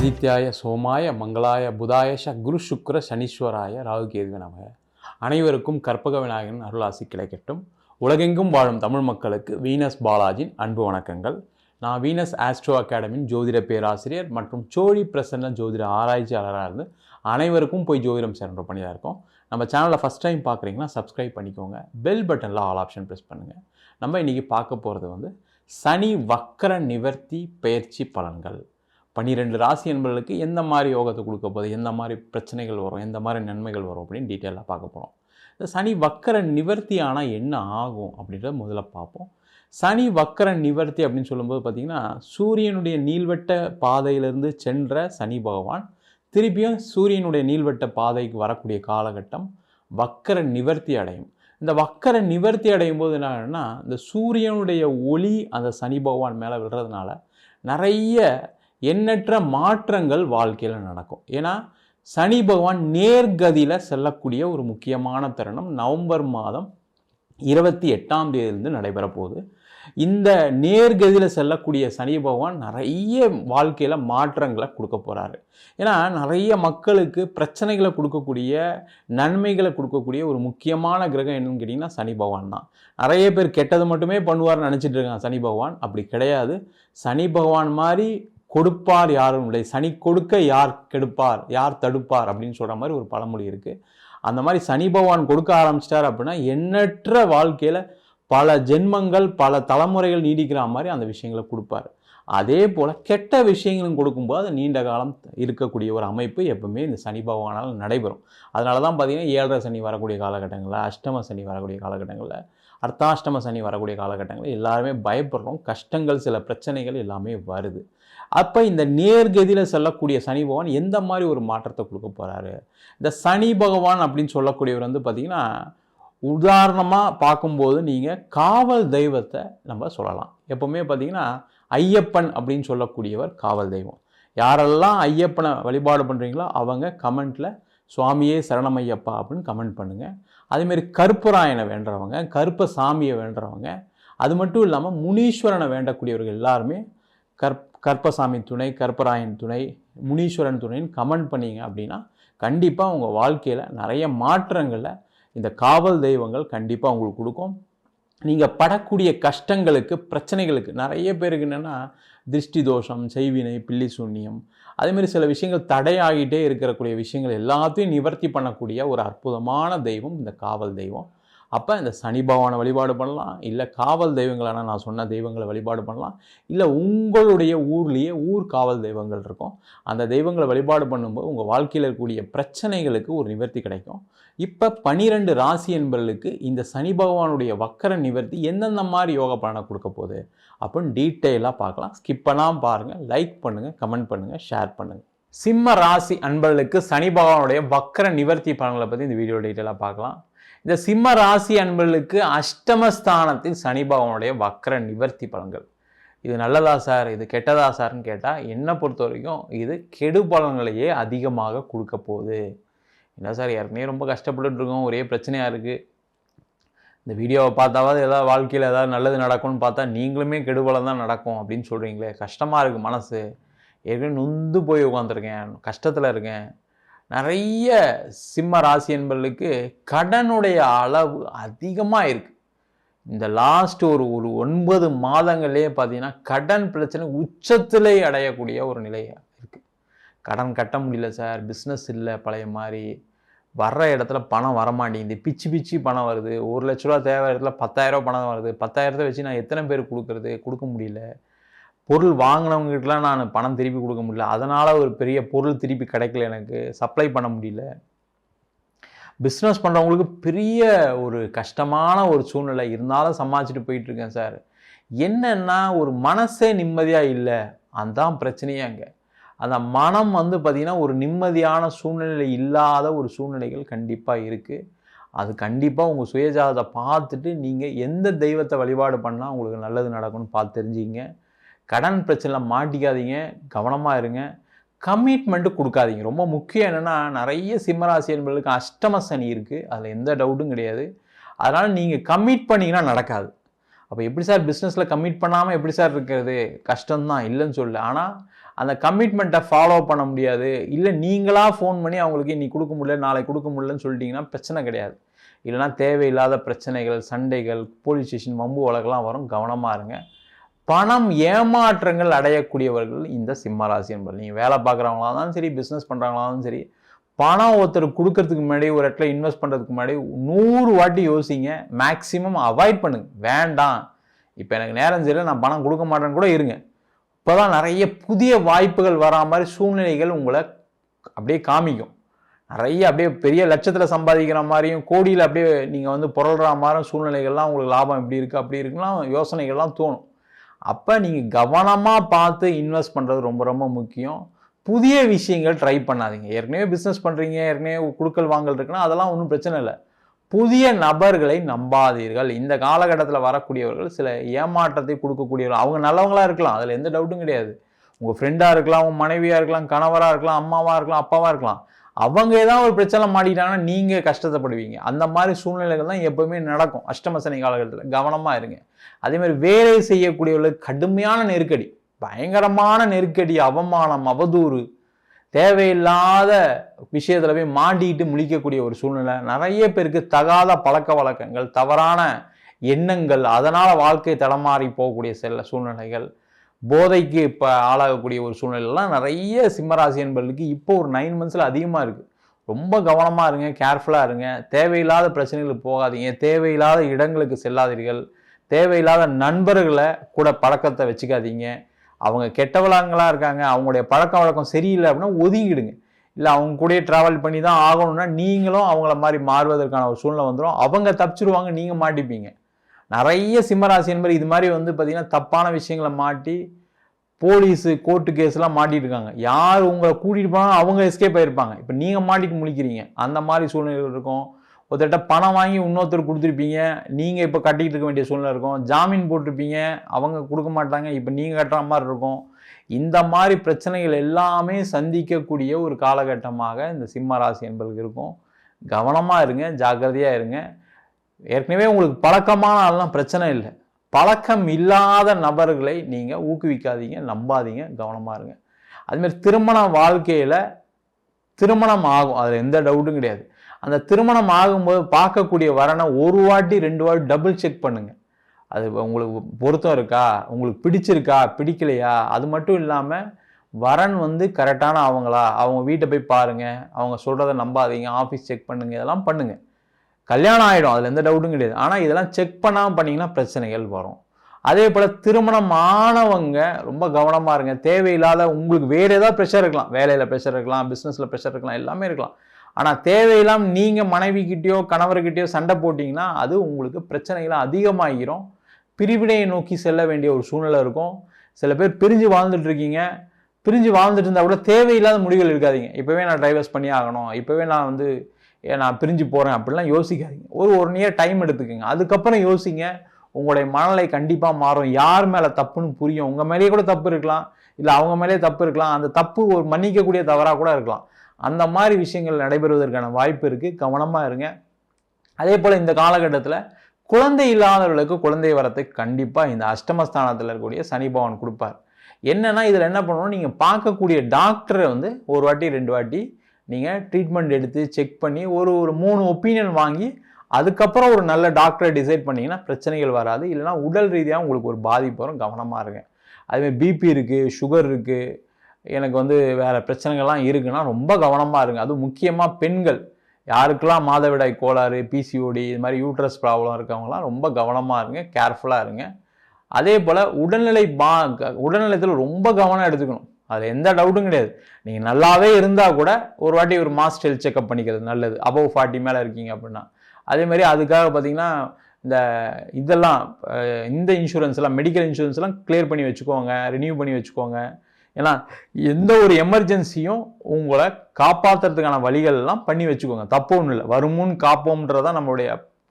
ஆதித்யாய சோமாய மங்களாய புதாய குரு சுக்ர சனீஸ்வராய ராகு கேதுவே நமக அனைவருக்கும் கற்பக விநாயகன் அருளாசி கிடைக்கட்டும். உலகெங்கும் வாழும் தமிழ் மக்களுக்கு வீனஸ் பாலாஜின் அன்பு வணக்கங்கள். நான் வீனஸ் ஆஸ்ட்ரோ அகாடமியின் ஜோதிட பேராசிரியர் மற்றும் சோழி பிரசன்ன ஜோதிட ஆராய்ச்சியாளராக இருந்து அனைவருக்கும் போய் ஜோதிடம் சேர்ன்ற பண்ணியாக இருக்கோம். நம்ம சேனலில் ஃபஸ்ட் டைம் பார்க்குறீங்கன்னா சப்ஸ்கிரைப் பண்ணிக்கோங்க. பெல் பட்டனில் ஆல் ஆப்ஷன் ப்ரெஸ் பண்ணுங்கள் நம்ம இன்றைக்கி பார்க்க போகிறது வந்து சனி வக்கர நிவர்த்தி பயிற்சி பலன்கள். பன்னிரெண்டு ராசி என்பவர்களுக்கு எந்த மாதிரி யோகத்தை கொடுக்க போகுது? எந்த மாதிரி பிரச்சனைகள் வரும்? எந்த மாதிரி நன்மைகள் வரும்? அப்படின்னு டீட்டெயிலாக பார்க்க போகிறோம் இந்த சனி வக்கர நிவர்த்தி ஆனால் என்ன ஆகும் அப்படின்றத முதல்ல பார்ப்போம். சனி வக்கர நிவர்த்தி அப்படின்னு சொல்லும்போது பார்த்திங்கன்னா சூரியனுடைய நீள்வட்ட பாதையிலிருந்து சென்ற சனி பகவான் திருப்பியும் சூரியனுடைய நீள்வட்ட பாதைக்கு வரக்கூடிய காலகட்டம் வக்கர நிவர்த்தி அடையும். இந்த வக்கர நிவர்த்தி அடையும் போது என்னன்னா இந்த சூரியனுடைய ஒளி அந்த சனி பகவான் மேலே விடுறதுனால நிறைய எண்ணற்ற மாற்றங்கள் வாழ்க்கையில் நடக்கும். ஏன்னா சனி பகவான் நேர்கதியில் செல்லக்கூடிய ஒரு முக்கியமான தருணம் நவம்பர் மாதம் இருபத்தி எட்டாம் தேதியிலிருந்து நடைபெற போகுது இந்த நேர்கதியில் செல்லக்கூடிய சனி பகவான் நிறைய வாழ்க்கையில் மாற்றங்களை கொடுக்க போகிறாரு ஏன்னா நிறைய மக்களுக்கு பிரச்சனைகளை கொடுக்கக்கூடிய நன்மைகளை கொடுக்கக்கூடிய ஒரு முக்கியமான கிரகம் என்னன்னு கேட்டிங்கன்னா சனி பகவான் தான். நிறைய பேர் கெட்டது மட்டுமே பண்ணுவார்னு நினச்சிட்டு இருக்காங்க சனி பகவான். அப்படி கிடையாது. சனி பகவான் மாதிரி கொடுப்பார் யாரும் இல்லை. சனி கொடுக்க யார் கெடுப்பார்? யார் தடுப்பார்? அப்படின்னு சொல்கிற மாதிரி ஒரு பழமொழி இருக்குது அந்த மாதிரி சனி பகவான் கொடுக்க ஆரம்பிச்சிட்டார் அப்படின்னா எண்ணற்ற வாழ்க்கையில் பல ஜென்மங்கள் பல தலைமுறைகள் நீடிக்கிற மாதிரி அந்த விஷயங்களை கொடுப்பார். அதே போல் கெட்ட விஷயங்களும் கொடுக்கும்போது அது நீண்ட காலம் இருக்கக்கூடிய ஒரு அமைப்பு எப்பவுமே இந்த சனி பகவானால் நடைபெறும். அதனால தான் பார்த்திங்கன்னா ஏழரை சனி வரக்கூடிய காலகட்டங்களில் அஷ்டம சனி வரக்கூடிய காலகட்டங்களில் அர்த்தாஷ்டம சனி வரக்கூடிய காலகட்டங்களில் எல்லாருமே பயப்படுறோம். கஷ்டங்கள் சில பிரச்சனைகள் எல்லாமே வருது. அப்போ இந்த நேர்கதியில் செல்லக்கூடிய சனி பகவான் எந்த மாதிரி ஒரு மாற்றத்தை கொடுக்க போகிறாரு இந்த சனி பகவான் அப்படின்னு சொல்லக்கூடியவர் வந்து பார்த்திங்கன்னா உதாரணமாக பார்க்கும்போது நீங்கள் காவல் தெய்வத்தை நம்ம சொல்லலாம். எப்போவுமே பார்த்தீங்கன்னா ஐயப்பன் அப்படின்னு சொல்லக்கூடியவர் காவல் தெய்வம். யாரெல்லாம் ஐயப்பனை வழிபாடு பண்ணுறீங்களோ அவங்க கமெண்ட்டில் சுவாமியே சரணமையப்பா அப்படின்னு கமெண்ட் பண்ணுங்கள் அதேமாரி கருப்பராயனை வேண்டுறவங்க கருப்ப சாமியை வேண்டுறவங்க அது மட்டும் இல்லாமல் முனீஸ்வரனை வேண்டக்கூடியவர்கள் எல்லாருமே கற் கற்பசாமி துணை கற்பராயன் துணை முனீஸ்வரன் துணைன்னு கமெண்ட் பண்ணீங்க அப்படின்னா கண்டிப்பாக உங்கள் வாழ்க்கையில் நிறைய மாற்றங்களை இந்த காவல் தெய்வங்கள் கண்டிப்பாக உங்களுக்கு கொடுக்கும். நீங்கள் படக்கூடிய கஷ்டங்களுக்கு பிரச்சனைகளுக்கு நிறைய பேருக்கு என்னென்னா திருஷ்டி தோஷம் செய்வினை பில்லி சூன்யம் அதேமாரி சில விஷயங்கள் தடையாகிட்டே இருக்கக்கூடிய விஷயங்கள் எல்லாத்தையும் நிவர்த்தி பண்ணக்கூடிய ஒரு அற்புதமான தெய்வம் இந்த காவல் தெய்வம். அப்போ இந்த சனி பகவானை வழிபாடு பண்ணலாம் இல்லை காவல் தெய்வங்களான நான் சொன்ன தெய்வங்களை வழிபாடு பண்ணலாம் இல்லை உங்களுடைய ஊர்லேயே ஊர் காவல் தெய்வங்கள் இருக்கும். அந்த தெய்வங்களை வழிபாடு பண்ணும்போது உங்கள் வாழ்க்கையில் இருக்கக்கூடிய பிரச்சனைகளுக்கு ஒரு நிவர்த்தி கிடைக்கும். இப்போ பனிரெண்டு ராசி என்பவர்களுக்கு இந்த சனி பகவானுடைய வக்கர நிவர்த்தி எந்தெந்த மாதிரி யோக பலனை கொடுக்க போகுது அப்படின்னு டீட்டெயிலாக பார்க்கலாம். ஸ்கிப் பண்ணாமல் பாருங்கள் லைக் பண்ணுங்கள் கமெண்ட் பண்ணுங்கள் ஷேர் பண்ணுங்கள் சிம்ம ராசி அன்பர்களுக்கு சனி பகவானுடைய வக்கர நிவர்த்தி பலன்களை பற்றி இந்த வீடியோ டீட்டெயிலாக பார்க்கலாம். இந்த சிம்ம ராசி அன்பர்களுக்கு அஷ்டமஸ்தானத்தில் சனி பகவானுடைய வக்கர நிவர்த்தி பலன்கள். இது நல்லதா சார்? இது கெட்டதா சார்னு கேட்டால் என்னை பொறுத்த வரைக்கும் இது கெடு பலன்களையே அதிகமாக கொடுக்க போகுது. என்ன சார்? ஏற்கனவே ரொம்ப கஷ்டப்பட்டுட்டு இருக்கோம். ஒரே பிரச்சனையாக இருக்குது இந்த வீடியோவை பார்த்தாவது ஏதாவது வாழ்க்கையில் ஏதாவது நல்லது நடக்கும்னு பார்த்தா நீங்களுமே கெடுபலம் தான் நடக்கும் அப்படின்னு சொல்கிறீங்களே கஷ்டமாக இருக்குது மனசு. ஏற்கனவே நொந்து போய் உட்காந்துருக்கேன் கஷ்டத்தில் இருக்கேன். நிறைய சிம்ம ராசி என்பர்களுக்கு கடனுடைய அளவு அதிகமாக இருக்குது இந்த லாஸ்ட் ஒரு ஒரு ஒன்பது மாதங்களே பார்த்தீங்கன்னா கடன் பிரச்சனை உச்சத்திலே அடையக்கூடிய ஒரு நிலையாக இருக்குது கடன் கட்ட முடியல சார் பிஸ்னஸ் இல்லை பழைய மாதிரி. வர்ற இடத்துல பணம் வரமாட்டேங்குது. பிச்சு பிச்சு பணம் வருது. ஒரு லட்ச ரூபா தேவை இடத்துல பத்தாயிரரூபா பணம் வருது. பத்தாயிரத்தை வச்சு நான் எத்தனை பேர் கொடுக்குறது? கொடுக்க முடியல. பொருள் வாங்கினவங்ககிட்டலாம் நான் பணம் திருப்பி கொடுக்க முடியல. அதனால் ஒரு பெரிய பொருள் திருப்பி கிடைக்கல எனக்கு. சப்ளை பண்ண முடியல. பிஸ்னஸ் பண்ணுறவங்களுக்கு பெரிய ஒரு கஷ்டமான ஒரு சூழ்நிலை. இருந்தாலும் சமாளிச்சுட்டு போயிட்டுருக்கேன் சார். என்னென்னா ஒரு மனசே நிம்மதியாக இல்லை. அதுதான் பிரச்சனையே அங்கே. அந்த மனம் வந்து பார்த்திங்கன்னா ஒரு நிம்மதியான சூழ்நிலை இல்லாத ஒரு சூழ்நிலைகள் கண்டிப்பாக இருக்குது அது கண்டிப்பாக உங்கள் சுயஜாதத்தை பார்த்துட்டு நீங்கள் எந்த தெய்வத்தை வழிபாடு பண்ணால் உங்களுக்கு நல்லது நடக்கும்னு பார்த்து தெரிஞ்சுங்க கடன் பிரச்சனையில் மாட்டிக்காதீங்க கவனமாக இருங்க. கமிட்மெண்ட்டு கொடுக்காதீங்க. ரொம்ப முக்கியம் என்னென்னா நிறைய சிம்மராசி என்பர்களுக்கு அஷ்டம சனி இருக்குது அதில் எந்த டவுட்டும் கிடையாது. அதனால் நீங்கள் கமிட் பண்ணிங்கன்னா நடக்காது. அப்போ எப்படி சார் பிஸ்னஸில் கமிட் பண்ணாமல் எப்படி சார் இருக்கிறது? கஷ்டம்தான் இல்லைன்னு சொல்லு ஆனால் அந்த கமிட்மெண்ட்டை ஃபாலோ பண்ண முடியாது. இல்லை நீங்களாக ஃபோன் பண்ணி அவங்களுக்கு இன்னைக்கு கொடுக்க முடியல நாளைக்கு கொடுக்க முடியலன்னு சொல்லிட்டிங்கன்னா பிரச்சனை கிடையாது. இல்லைனா தேவையில்லாத பிரச்சனைகள் சண்டைகள் போலீஸ் ஸ்டேஷன் வம்பு வழக்கெல்லாம் வரும். கவனமாக இருங்க. பணம் ஏமாற்றங்கள் அடையக்கூடியவர்கள் இந்த சிம்மராசி என்பது. நீங்கள் வேலை பார்க்குறவங்களா இருந்தாலும் சரி பிஸ்னஸ் பண்ணுறவங்களாலும் சரி பணம் ஒருத்தர் கொடுக்கறதுக்கு முன்னாடி ஒரு இடத்துல இன்வெஸ்ட் பண்ணுறதுக்கு முன்னாடி நூறு வாட்டி யோசிங்க. மேக்ஸிமம் அவாய்ட் பண்ணுங்க. வேண்டாம். இப்போ எனக்கு நேரம் சரியில்லை நான் பணம் கொடுக்க மாட்டேன்னு கூட இருங்க. இப்போ தான் நிறைய புதிய வாய்ப்புகள் வரா மாதிரி சூழ்நிலைகள் உங்களை அப்படியே காமிக்கும். நிறைய அப்படியே பெரிய லட்சத்தில் சம்பாதிக்கிற மாதிரியும் கோடியில் அப்படியே நீங்கள் வந்து புரள்ற மாதிரியும் சூழ்நிலைகள்லாம் உங்களுக்கு லாபம் இப்படி இருக்குது அப்படி இருக்குலாம் யோசனைகள்லாம் தோணும். அப்போ நீங்கள் கவனமாக பார்த்து இன்வெஸ்ட் பண்ணுறது ரொம்ப ரொம்ப முக்கியம். புதிய விஷயங்கள் ட்ரை பண்ணாதீங்க. ஏற்கனவே பிஸ்னஸ் பண்ணுறீங்க ஏற்கனவே குழுக்கள் வாங்கல் இருக்குன்னா அதெல்லாம் ஒன்றும் பிரச்சனை இல்லை. புதிய நபர்களை நம்பாதீர்கள். இந்த காலகட்டத்தில் வரக்கூடியவர்கள் சில ஏமாற்றத்தை கொடுக்கக்கூடியவர்கள். அவங்க நல்லவங்களா இருக்கலாம். அதில் எந்த டவுட்டும் கிடையாது. உங்கள் ஃப்ரெண்டாக இருக்கலாம் உங்கள் மனைவியாக இருக்கலாம் கணவராக இருக்கலாம் அம்மாவாக இருக்கலாம் அப்பாவாக இருக்கலாம். அவங்க ஏதாவது ஒரு பிரச்சனை மாட்டிட்டாங்கன்னா நீங்கள் கஷ்டத்தைப்படுவீங்க. அந்த மாதிரி சூழ்நிலைகள் தான் எப்பவுமே நடக்கும். அஷ்டம சனி காலகட்டத்தில். கவனமாக இருங்க. அதேமாதிரி வேலை செய்யக்கூடியவர்களுக்கு கடுமையான நெருக்கடி. பயங்கரமான நெருக்கடி அவமானம் அவதூறு தேவையில்லாத விஷயத்தில் போய் மாட்டிட்டு முழிக்கக்கூடிய ஒரு சூழ்நிலை. நிறைய பேருக்கு தகாத பழக்க வழக்கங்கள் தவறான எண்ணங்கள் அதனால் வாழ்க்கை தடமாறி போகக்கூடிய சில சூழ்நிலைகள் போதைக்கு இப்போ ஆளாகக்கூடிய ஒரு சூழ்நிலைலாம் நிறைய சிம்மராசி என்பர்களுக்கு இப்போ ஒரு நைன் மந்த்ஸில் அதிகமாக இருக்குது ரொம்ப கவனமாக இருங்க கேர்ஃபுல்லாக இருங்க. தேவையில்லாத பிரச்சனைகளுக்கு போகாதீங்க. தேவையில்லாத இடங்களுக்கு செல்லாதீர்கள். தேவையில்லாத நண்பர்களை கூட பழக்கத்தை வச்சுக்காதீங்க. அவங்க கெட்டவளாங்களா இருக்காங்க அவங்களுடைய பழக்க வழக்கம் சரியில்லை அப்படின்னா ஒதுங்கிடுங்க இல்லை அவங்க கூடயே ட்ராவல் பண்ணி தான் ஆகணும்னா நீங்களும் அவங்கள மாதிரி மாறுவதற்கான ஒரு சூழ்நிலை வந்துடும் அவங்க தப்பிச்சிருவாங்க நீங்கள் மாட்டிப்பீங்க. நிறைய சிம்மராசி என்பது இது மாதிரி வந்து பார்த்திங்கன்னா தப்பான விஷயங்களை மாட்டி போலீஸு கோர்ட்டு கேஸ்லாம் மாட்டிட்டு இருக்காங்க. யார் உங்களை கூட்டிகிட்டு போனாலும் அவங்க எஸ்கேப் ஆகிருப்பாங்க இப்போ நீங்கள் மாட்டிட்டு முழிக்கிறீங்க. அந்த மாதிரி சூழ்நிலைகள் இருக்கும். ஒருத்தட்ட பணம் வாங்கி இன்னொருத்தர் கொடுத்துருப்பீங்க. நீங்கள் இப்போ கட்டிக்கிட்டு இருக்க வேண்டிய சூழ்நிலை இருக்கும். ஜாமீன் போட்டிருப்பீங்க. அவங்க கொடுக்க மாட்டாங்க. இப்போ நீங்கள் கட்டுற மாதிரி இருக்கும். இந்த மாதிரி பிரச்சனைகள் எல்லாமே சந்திக்கக்கூடிய ஒரு காலகட்டமாக இந்த சிம்ம ராசி என்பதுக்கு இருக்கும். கவனமாக இருங்க. ஜாக்கிரதையாக இருங்க. ஏற்கனவே உங்களுக்கு பழக்கமான ஆள்லாம் பிரச்சனை இல்லை. பழக்கம் இல்லாத நபர்களை நீங்கள் ஊக்குவிக்காதீங்க நம்பாதீங்க கவனமாக இருங்க. அதுமாரி திருமண வாழ்க்கையில் திருமணம் ஆகும் அதில் எந்த டவுட்டும் கிடையாது. அந்த திருமணம் ஆகும்போது பார்க்கக்கூடிய வரனை ஒரு வாட்டி ரெண்டு வாட்டி டபுள் செக் பண்ணுங்கள் அது உங்களுக்கு பொருத்தம் இருக்கா? உங்களுக்கு பிடிச்சிருக்கா? பிடிக்கலையா? அது மட்டும் இல்லாமல் வரன் வந்து கரெக்டான அவங்களா? அவங்க வீட்டை போய் பாருங்கள் அவங்க சொல்கிறத நம்பாதீங்க. ஆஃபீஸ் செக் பண்ணுங்கள் இதெல்லாம் பண்ணுங்கள் கல்யாணம் ஆகிடும் அதில் எந்த டவுட்டும் கிடையாது. ஆனால் இதெல்லாம் செக் பண்ணாமல் பண்ணிங்கன்னா பிரச்சனைகள் வரும். அதே போல் திருமணம் ஆனவங்க ரொம்ப கவனமாக இருங்க. தேவையில்லாத உங்களுக்கு வேறு ஏதாவது ப்ரெஷர் இருக்கலாம். வேலையில் ப்ரெஷர் இருக்கலாம் பிஸ்னஸில் ப்ரெஷர் இருக்கலாம் எல்லாமே இருக்கலாம். ஆனால் தேவையில்லாமல் நீங்கள் மனைவிக்கிட்டேயோ கணவர்கிட்டயோ சண்டை போட்டிங்கன்னா அது உங்களுக்கு பிரச்சனைகளை அதிகமாகிரும். பிரிவினையை நோக்கி செல்ல வேண்டிய ஒரு சூழ்நிலை இருக்கும். சில பேர் பிரிஞ்சு வாழ்ந்துட்டு இருக்கீங்க. பிரிஞ்சு வாழ்ந்துட்டு இருந்தால் கூட தேவையில்லாத முடிவுகள் இருக்காதீங்க. இப்போவே நான் டைவர்ஸ் பண்ணி ஆகணும். இப்போவே நான் வந்து நான் பிரிஞ்சு போகிறேன் அப்படிலாம் யோசிக்காதீங்க. ஒரு ஒரு நியர் டைம் எடுத்துக்கோங்க. அதுக்கப்புறம் யோசிங்க உங்களுடைய மனநிலை கண்டிப்பாக மாறும். யார் மேலே தப்புன்னு புரியும். உங்கள் மேலேயே கூட தப்பு இருக்கலாம். இல்லை அவங்க மேலேயே தப்பு இருக்கலாம். அந்த தப்பு ஒரு மன்னிக்கக்கூடிய தவறாக கூட இருக்கலாம். அந்த மாதிரி விஷயங்கள் நடைபெறுவதற்கான வாய்ப்பு இருக்குது கவனமாக இருங்க. அதே போல் இந்த காலகட்டத்தில் குழந்தை இல்லாதவர்களுக்கு குழந்தை வரத்தை கண்டிப்பாக இந்த அஷ்டமஸ்தானத்தில் இருக்கக்கூடிய சனி பகவான் கொடுப்பார். என்னென்னா இதில் என்ன பண்ணணும்? நீங்கள் பார்க்கக்கூடிய டாக்டரை வந்து ஒரு வாட்டி ரெண்டு வாட்டி நீங்கள் ட்ரீட்மெண்ட் எடுத்து செக் பண்ணி ஒரு ஒரு மூணு ஒப்பீனியன் வாங்கி அதுக்கப்புறம் ஒரு நல்ல டாக்டரை டிசைட் பண்ணிங்கன்னா பிரச்சனைகள் வராது. இல்லைனா உடல் ரீதியாக உங்களுக்கு ஒரு பாதிப்பு வரும். கவனமாக இருங்க. அதுமாதிரி பிபி இருக்குது சுகர் இருக்குது எனக்கு வந்து வேறு பிரச்சனைகள்லாம் இருக்குன்னா ரொம்ப கவனமாக இருங்க. அதுவும் முக்கியமாக பெண்கள். யாருக்கெல்லாம் மாதவிடாய் கோளாறு பிசிஓடி இது மாதிரி யூட்ரஸ் ப்ராப்ளம் இருக்கவங்களாம் ரொம்ப கவனமாக இருங்க. கேர்ஃபுல்லாக இருங்க. அதே போல் உடல்நிலை பா உடல்நிலையத்தில் ரொம்ப கவனம் எடுத்துக்கணும். அது எந்த டவுட்டும் கிடையாது. நீங்கள் நல்லாவே இருந்தால் கூட ஒரு வாட்டி ஒரு மாஸ்ட் ஹெல்த் செக்அப் பண்ணிக்கிறது நல்லது. அபவ் ஃபார்ட்டி மேலே இருக்கீங்க அப்படின்னா. அதேமாதிரி அதுக்காக பார்த்தீங்கன்னா இந்த இதெல்லாம் இந்த இன்சூரன்ஸ்லாம் மெடிக்கல் இன்சூரன்ஸ்லாம் கிளியர் பண்ணி வச்சுக்கோங்க ரினியூ பண்ணி வச்சுக்கோங்க. ஏன்னா எந்த ஒரு எமர்ஜென்சியும் உங்களை காப்பாற்றுறதுக்கான வழிகள்லாம் பண்ணி வச்சுக்கோங்க. தப்பு ஒன்றும் இல்லை. வருமுன் காப்போம்ன்றதான் நம்மளுடைய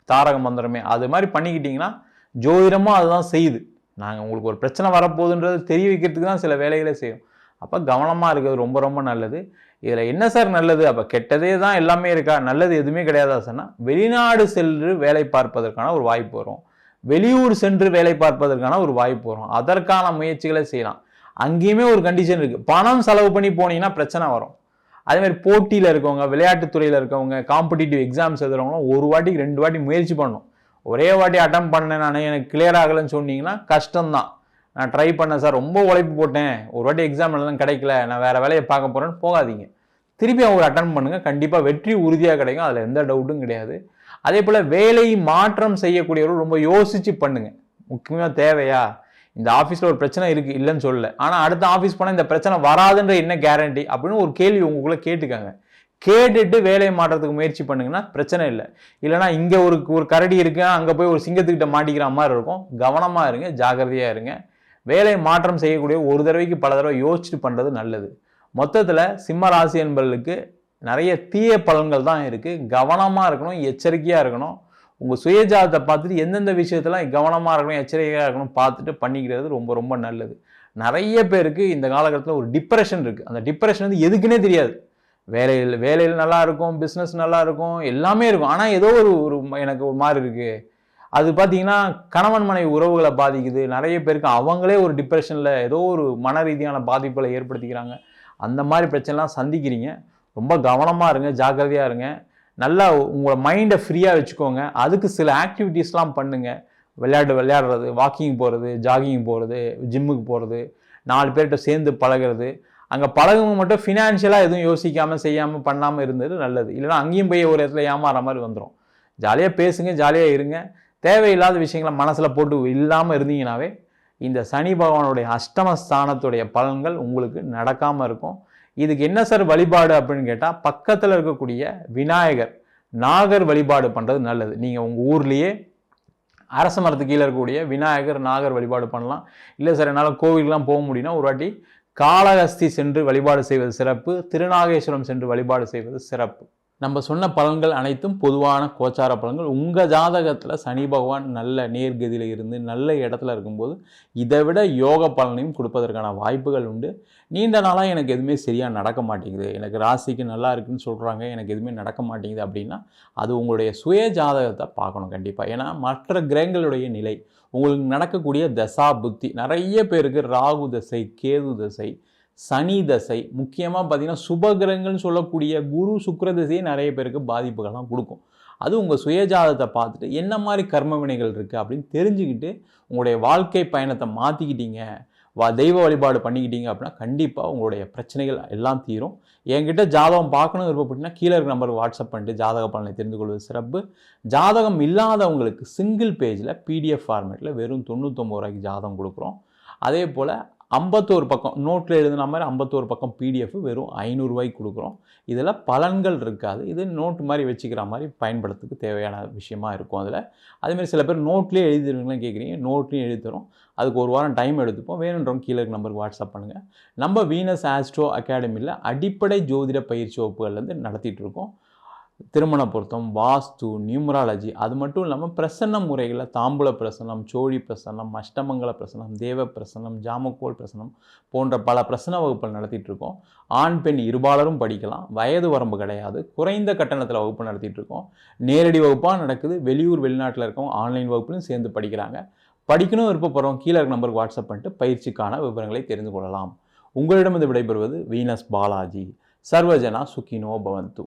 தாரக மந்திரமே. அது மாதிரி பண்ணிக்கிட்டிங்கன்னா ஜோதிடமும் அதுதான் செய்யுது. நாங்கள் உங்களுக்கு ஒரு பிரச்சனை வரப்போகுதுன்றது தெரிய வைக்கிறதுக்கு தான் சில வேலைகளை செய்யும். அப்போ கவனமாக இருக்கிறது ரொம்ப ரொம்ப நல்லது. இதில் என்ன சார் நல்லது? அப்போ கெட்டதே தான் எல்லாமே இருக்கா? நல்லது எதுவுமே கிடையாதா சொன்னால் வெளிநாடு சென்று வேலை பார்ப்பதற்கான ஒரு வாய்ப்பு வரும். வெளியூர் சென்று வேலை பார்ப்பதற்கான ஒரு வாய்ப்பு வரும். அதற்கான முயற்சிகளை செய்யலாம். அங்கேயுமே ஒரு கண்டிஷன் இருக்குது பணம் செலவு பண்ணி போனீங்கன்னா பிரச்சனை வரும். அதே மாதிரி போட்டியில் இருக்கவங்க விளையாட்டுத்துறையில் இருக்கவங்க காம்படிட்டிவ் எக்ஸாம்ஸ் எழுதுறவங்களும் ஒரு வாட்டிக்கு ரெண்டு வாட்டி முயற்சி பண்ணணும். ஒரே வாட்டி அட்டம் பண்ணேன் நான் எனக்கு கிளியர் ஆகலைன்னு சொன்னீங்கன்னா கஷ்டம்தான். நான் ட்ரை பண்ணேன் சார். ரொம்ப உழைப்பு போட்டேன். ஒரு வாட்டி எக்ஸாம் எழுதலாம் கிடைக்கல. நான் வேறு வேலையை பார்க்க போகிறேன்னு போகாதீங்க. திருப்பி அவங்க அட்டன் பண்ணுங்கள் கண்டிப்பாக வெற்றி உறுதியாக கிடைக்கும். அதில் எந்த டவுட்டும் கிடையாது. அதே போல் வேலை மாற்றம் செய்யக்கூடியவர்கள் ரொம்ப யோசித்து பண்ணுங்கள் முக்கியமாக தேவையா? இந்த ஆஃபீஸில் ஒரு பிரச்சனை இருக்குது இல்லைன்னு சொல்லல. ஆனால் அடுத்த ஆஃபீஸ் போனால் இந்த பிரச்சனை வராதுன்ற என்ன கேரண்டி அப்படின்னு ஒரு கேள்வி உங்களுக்குள்ளே கேட்டுக்காங்க. கேட்டுட்டு வேலையை மாற்றத்துக்கு முயற்சி பண்ணுங்கன்னா பிரச்சனை இல்லை. இல்லைனா இங்கே ஒரு ஒரு கரடி இருக்கு. அங்கே போய் ஒரு சிங்கத்துக்கிட்ட மாட்டிக்கிற மாதிரி இருக்கும். கவனமாக இருங்க. ஜாகிரதையாக இருங்க. வேலை மாற்றம் செய்யக்கூடிய ஒரு தடவைக்கு பல தடவை யோசிச்சுட்டு பண்ணுறது நல்லது. மொத்தத்தில் சிம்ம ராசி என்பவர்களுக்கு நிறைய தீய பலன்கள் தான் இருக்குது கவனமாக இருக்கணும் எச்சரிக்கையாக இருக்கணும். உங்கள் சுயஜாதத்தை பார்த்துட்டு எந்தெந்த விஷயத்தெல்லாம் கவனமாக இருக்கணும் எச்சரிக்கையாக இருக்கணும் பார்த்துட்டு பண்ணிக்கிறது ரொம்ப ரொம்ப நல்லது. நிறைய பேருக்கு இந்த காலகட்டத்தில் ஒரு டிப்ரெஷன் இருக்குது அந்த டிப்ரெஷன் வந்து எதுக்குன்னே தெரியாது. வேலையில் வேலையில் நல்லா இருக்கும் பிஸ்னஸ் நல்லா இருக்கும் எல்லாமே இருக்கும். ஆனால் ஏதோ ஒரு ஒரு எனக்கு ஒரு மாதிரி இருக்குது அது பார்த்தீங்கன்னா கணவன் மனைவி உறவுகளை பாதிக்குது. நிறைய பேருக்கு அவங்களே ஒரு டிப்ரெஷனில் ஏதோ ஒரு மன ரீதியான பாதிப்புகளை ஏற்படுத்திக்கிறாங்க. அந்த மாதிரி பிரச்சனைலாம் சந்திக்கிறீங்க. ரொம்ப கவனமாக இருங்க ஜாக்கிரதையாக இருங்க. நல்லா உங்களோட மைண்டை ஃப்ரீயாக வச்சுக்கோங்க. அதுக்கு சில ஆக்டிவிட்டீஸ்லாம் பண்ணுங்கள் விளையாட்டு விளையாடுறது வாக்கிங் போகிறது ஜாகிங் போகிறது ஜிம்முக்கு போகிறது நாலு பேர்கிட்ட சேர்ந்து பழகிறது. அங்கே பழகவங்க மட்டும் ஃபினான்ஷியலாக எதுவும் யோசிக்காமல் செய்யாமல் பண்ணாமல் இருந்தது நல்லது. இல்லைனா அங்கேயும் போய் ஒரு இடத்துல ஏமாற மாதிரி வந்துடும் ஜாலியாக பேசுங்க ஜாலியாக இருங்க. தேவையில்லாத விஷயங்களை மனசில் போட்டு இல்லாமல் இருந்தீங்கனாவே இந்த சனி பகவானுடைய அஷ்டம ஸ்தானத்துடைய பலன்கள் உங்களுக்கு நடக்காமல் இருக்கும். இதுக்கு என்ன சார் வழிபாடு அப்படின்னு கேட்டால் பக்கத்தில் இருக்கக்கூடிய விநாயகர் நாகர் வழிபாடு பண்ணுறது நல்லது. நீங்கள் உங்கள் ஊர்லேயே அரச மரத்துக்கு கீழே இருக்கக்கூடிய விநாயகர் நாகர் வழிபாடு பண்ணலாம். இல்லை சார் என்னால் கோவிலுக்குலாம் போக முடியும்னா ஒரு வாட்டி காளஹஸ்தி சென்று வழிபாடு செய்வது சிறப்பு திருநாகேஸ்வரம் சென்று வழிபாடு செய்வது சிறப்பு. நம்ம சொன்ன பலன்கள் அனைத்தும் பொதுவான கோச்சார பலன்கள். உங்கள் ஜாதகத்தில் சனி பகவான் நல்ல நேர்கதியில் இருந்து நல்ல இடத்துல இருக்கும்போது இதை விட யோக பலனையும் கொடுப்பதற்கான வாய்ப்புகள் உண்டு. நீண்ட நாளாக எனக்கு எதுவுமே சரியாக நடக்க மாட்டேங்குது. எனக்கு ராசிக்கு நல்லா இருக்குன்னு சொல்கிறாங்க எனக்கு எதுவுமே நடக்க மாட்டேங்குது அப்படின்னா அது உங்களுடைய சுய ஜாதகத்தை பார்க்கணும் கண்டிப்பாக ஏன்னா மற்ற கிரகங்களுடைய நிலை உங்களுக்கு நடக்கக்கூடிய தசா புத்தி நிறைய பேருக்கு ராகு தசை கேது தசை சனி தசை முக்கியமாக பார்த்தீங்கன்னா சுபகிரகங்கள்னு சொல்லக்கூடிய குரு சுக்கர தசையே நிறைய பேருக்கு பாதிப்புகள்லாம் கொடுக்கும். அது உங்கள் சுயஜாதத்தை பார்த்துட்டு என்ன மாதிரி கர்ம வினைகள் இருக்குது அப்படின்னு தெரிஞ்சுக்கிட்டு உங்களுடைய வாழ்க்கை பயணத்தை மாற்றிக்கிட்டீங்க வா தெய்வ வழிபாடு பண்ணிக்கிட்டீங்க அப்படின்னா கண்டிப்பாக உங்களுடைய பிரச்சனைகள் எல்லாம் தீரும். என்கிட்ட ஜாதகம் பார்க்கணும் விருப்பப்பட்டீங்கன்னா கீழே இருக்க நம்பருக்கு வாட்ஸ்அப் பண்ணிட்டு ஜாதக பலனை தெரிந்து கொள்வது சிறப்பு. ஜாதகம் இல்லாதவங்களுக்கு சிங்கிள் பேஜில் பிடிஎஃப் ஃபார்மேட்டில் வெறும் தொண்ணூத்தொம்பது ரூபாய்க்கு ஜாதகம் கொடுக்குறோம். அதே போல் ஐம்பத்தோரு பக்கம் நோட்டில் எழுதின மாதிரி ஐம்பத்தோரு பக்கம் பிடிஎஃப் வெறும் ஐநூறுரூவாய்க்கு கொடுக்குறோம். இதில் பலன்கள் இருக்காது. இது நோட்டு மாதிரி வச்சுக்கிற மாதிரி பயன்படுத்துக்கு தேவையான விஷயமா இருக்கும் அதில். அதேமாதிரி சில பேர் நோட்லேயே எழுதிருவீங்களாம் கேட்குறீங்க. நோட்லேயும் எழுதி தரும் அதுக்கு ஒரு வாரம் டைம் எடுத்துப்போம். வேணுன்றவங்க கீழே இருக்க நம்பருக்கு வாட்ஸ்அப் பண்ணுங்கள் நம்ம வீனஸ் ஆஸ்ட்ரோ அகாடமியில் அடிப்படை ஜோதிட பயிற்சி வகுப்புகள்லேருந்து நடத்திட்டு இருக்கோம். திருமண பொருத்தம் வாஸ்து நியூமராலஜி அது மட்டும் இல்லாமல் பிரசன்ன முறைகளில் தாம்பூல பிரசனம் சோழி பிரசனம் அஷ்டமங்கல பிரசனம் தேவ பிரசனம் ஜாமக்கோல் பிரசனம் போன்ற பல பிரசன வகுப்புகள் நடத்திட்டு இருக்கோம் ஆண் பெண் இருபாலரும் படிக்கலாம். வயது வரம்பு கிடையாது. குறைந்த கட்டணத்தில் வகுப்பு நடத்திட்டு இருக்கோம் நேரடி வகுப்பாக நடக்குது. வெளியூர் வெளிநாட்டில் இருக்கவங்க ஆன்லைன் வகுப்புலையும் சேர்ந்து படிக்கிறாங்க. படிக்கணும் விருப்பப்படுறவங்க கீழே இருக்க நம்பருக்கு வாட்ஸ்அப் பண்ணிட்டு பயிற்சிக்கான விவரங்களை தெரிந்து கொள்ளலாம். உங்களிடமிருந்து விடைபெறுவது வீனஸ் பாலாஜி. சர்வஜனா சுகினோ பவந்து.